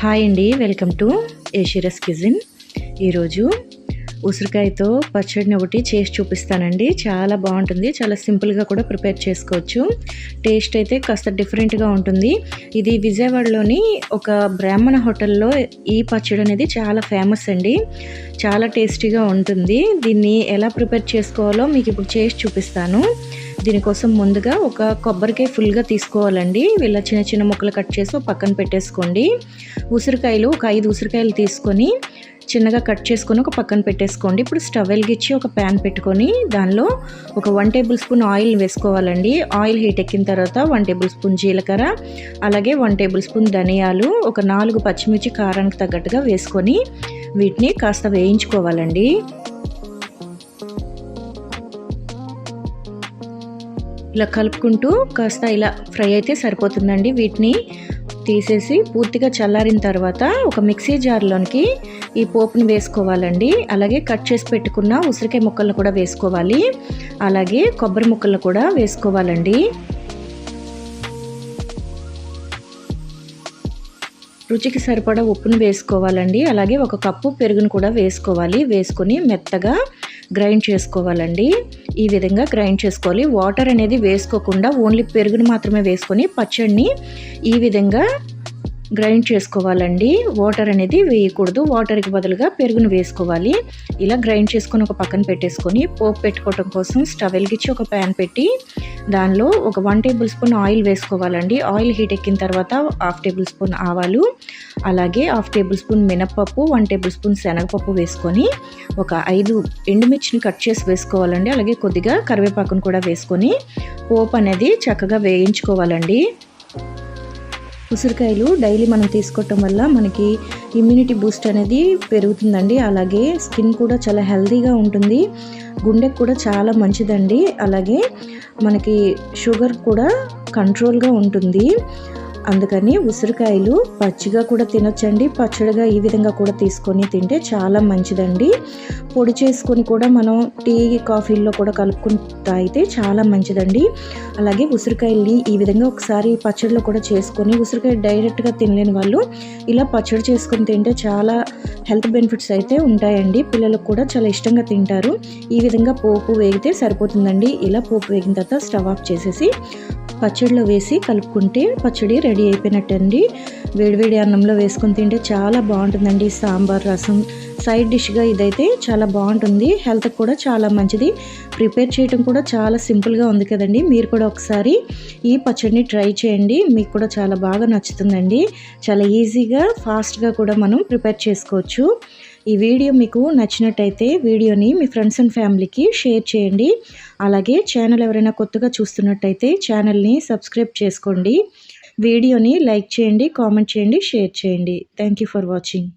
Hi అండి welcome to ఏషిరస్ కిజిన్ ఈరోజు ఉసిరికాయతో పచ్చడిని ఒకటి చేసి చూపిస్తానండి. చాలా బాగుంటుంది చాలా సింపుల్గా కూడా ప్రిపేర్ చేసుకోవచ్చు. టేస్ట్ అయితే కాస్త డిఫరెంట్గా ఉంటుంది. ఇది విజయవాడలోని ఒక బ్రాహ్మణ హోటల్లో ఈ పచ్చడి అనేది చాలా ఫేమస్ అండి. చాలా టేస్టీగా ఉంటుంది. దీన్ని ఎలా ప్రిపేర్ చేసుకోవాలో మీకు ఇప్పుడు చేసి చూపిస్తాను. దీనికోసం ముందుగా ఒక కొబ్బరికాయ ఫుల్గా తీసుకోవాలండి. ఇలా చిన్న చిన్న ముక్కలు కట్ చేసి పక్కన పెట్టేసుకోండి. ఉసిరికాయలు ఒక ఐదు ఉసిరికాయలు తీసుకొని చిన్నగా కట్ చేసుకొని ఒక పక్కన పెట్టేసుకోండి. ఇప్పుడు స్టవ్ వెలిగించి ఒక ప్యాన్ పెట్టుకొని దానిలో ఒక వన్ టేబుల్ స్పూన్ ఆయిల్ వేసుకోవాలండి. ఆయిల్ హీట్ ఎక్కిన తర్వాత వన్ టేబుల్ స్పూన్ జీలకర్ర అలాగే వన్ టేబుల్ స్పూన్ ధనియాలు ఒక నాలుగు పచ్చిమిర్చి కారానికి తగ్గట్టుగా వేసుకొని వీటిని కాస్త వేయించుకోవాలండి. ఇలా కలుపుకుంటూ కాస్త ఇలా ఫ్రై అయితే సరిపోతుందండి వీటిని. తీసేసి పూర్తిగా చల్లారిన తర్వాత ఒక మిక్సీ జార్లోనికి ఈ పోపుని వేసుకోవాలండి. అలాగే కట్ చేసి పెట్టుకున్న ఉసిరికాయ ముక్కలను కూడా వేసుకోవాలి. అలాగే కొబ్బరి ముక్కలను కూడా వేసుకోవాలండి. రుచికి సరిపడా ఉప్పును వేసుకోవాలండి. అలాగే ఒక కప్పు పెరుగును కూడా వేసుకోవాలి. వేసుకొని మెత్తగా గ్రైండ్ చేసుకోవాలండి. ఈ విధంగా గ్రైండ్ చేసుకోవాలి. వాటర్ అనేది వేసుకోకుండా ఓన్లీ పెరుగుని మాత్రమే వేసుకొని పచ్చడిని ఈ విధంగా గ్రైండ్ చేసుకోవాలండి. వాటర్ అనేది వేయకూడదు. వాటర్కి బదులుగా పెరుగును వేసుకోవాలి. ఇలా గ్రైండ్ చేసుకొని ఒక పక్కన పెట్టేసుకొని పోపు పెట్టుకోవడం కోసం స్టవ్ వెలిగించి ఒక ప్యాన్ పెట్టి దానిలో ఒక వన్ టేబుల్ స్పూన్ ఆయిల్ వేసుకోవాలండి. ఆయిల్ హీట్ ఎక్కిన తర్వాత హాఫ్ టేబుల్ స్పూన్ ఆవాలు అలాగే హాఫ్ టేబుల్ స్పూన్ మినప్పప్పు వన్ టేబుల్ స్పూన్ శనగపప్పు వేసుకొని ఒక ఐదు ఎండుమిర్చిని కట్ చేసి వేసుకోవాలండి. అలాగే కొద్దిగా కరివేపాకును కూడా వేసుకొని పోపు అనేది చక్కగా వేయించుకోవాలండి. ఉసిరికాయలు డైలీ మనం తీసుకోవటం వల్ల మనకి ఇమ్యూనిటీ బూస్ట్ అనేది పెరుగుతుందండి. అలాగే స్కిన్ కూడా చాలా హెల్తీగా ఉంటుంది. గుండెకు కూడా చాలా మంచిదండి. అలాగే మనకి షుగర్ కూడా కంట్రోల్గా ఉంటుంది. అందుకని ఉసిరికాయలు పచ్చిగా కూడా తినొచ్చండి. పచ్చడిగా ఈ విధంగా కూడా తీసుకొని తింటే చాలా మంచిదండి. పొడి చేసుకొని కూడా మనం టీ కాఫీల్లో కూడా కలుపుకుని తాగితే చాలా మంచిదండి. అలాగే ఉసిరికాయల్ని ఈ విధంగా ఒకసారి పచ్చడిలో కూడా చేసుకొని ఉసిరికాయ డైరెక్ట్గా తినలేని వాళ్ళు ఇలా పచ్చడి చేసుకొని తింటే చాలా హెల్త్ బెనిఫిట్స్ అయితే ఉంటాయండి. పిల్లలకు కూడా చాలా ఇష్టంగా తింటారు. ఈ విధంగా పోపు వేగితే సరిపోతుందండి. ఇలా పోపు వేగిన తర్వాత స్టవ్ ఆఫ్ చేసేసి పచ్చడిలో వేసి కలుపుకుంటే పచ్చడి రెడీ అయిపోయినట్టండి. వేడివేడి అన్నంలో వేసుకొని తింటే చాలా బాగుంటుందండి. సాంబార్ రసం సైడ్ డిష్గా ఇదైతే చాలా బాగుంటుంది. హెల్త్ కూడా చాలా మంచిది. ప్రిపేర్ చేయడం కూడా చాలా సింపుల్గా ఉంది కదండి. మీరు కూడా ఒకసారి ఈ పచ్చడిని ట్రై చేయండి. మీకు కూడా చాలా బాగా నచ్చుతుందండి. చాలా ఈజీగా ఫాస్ట్గా కూడా మనం ప్రిపేర్ చేసుకోవచ్చు. ఈ వీడియో మీకు నచ్చినట్టయితే వీడియోని మీ ఫ్రెండ్స్ అండ్ ఫ్యామిలీకి షేర్ చేయండి. అలాగే ఛానల్ ఎవరైనా కొత్తగా చూస్తున్నట్టయితే ఛానల్ని సబ్స్క్రైబ్ చేసుకోండి. వీడియోని లైక్ చేయండి కామెంట్ చేయండి షేర్ చేయండి. Thank for watching.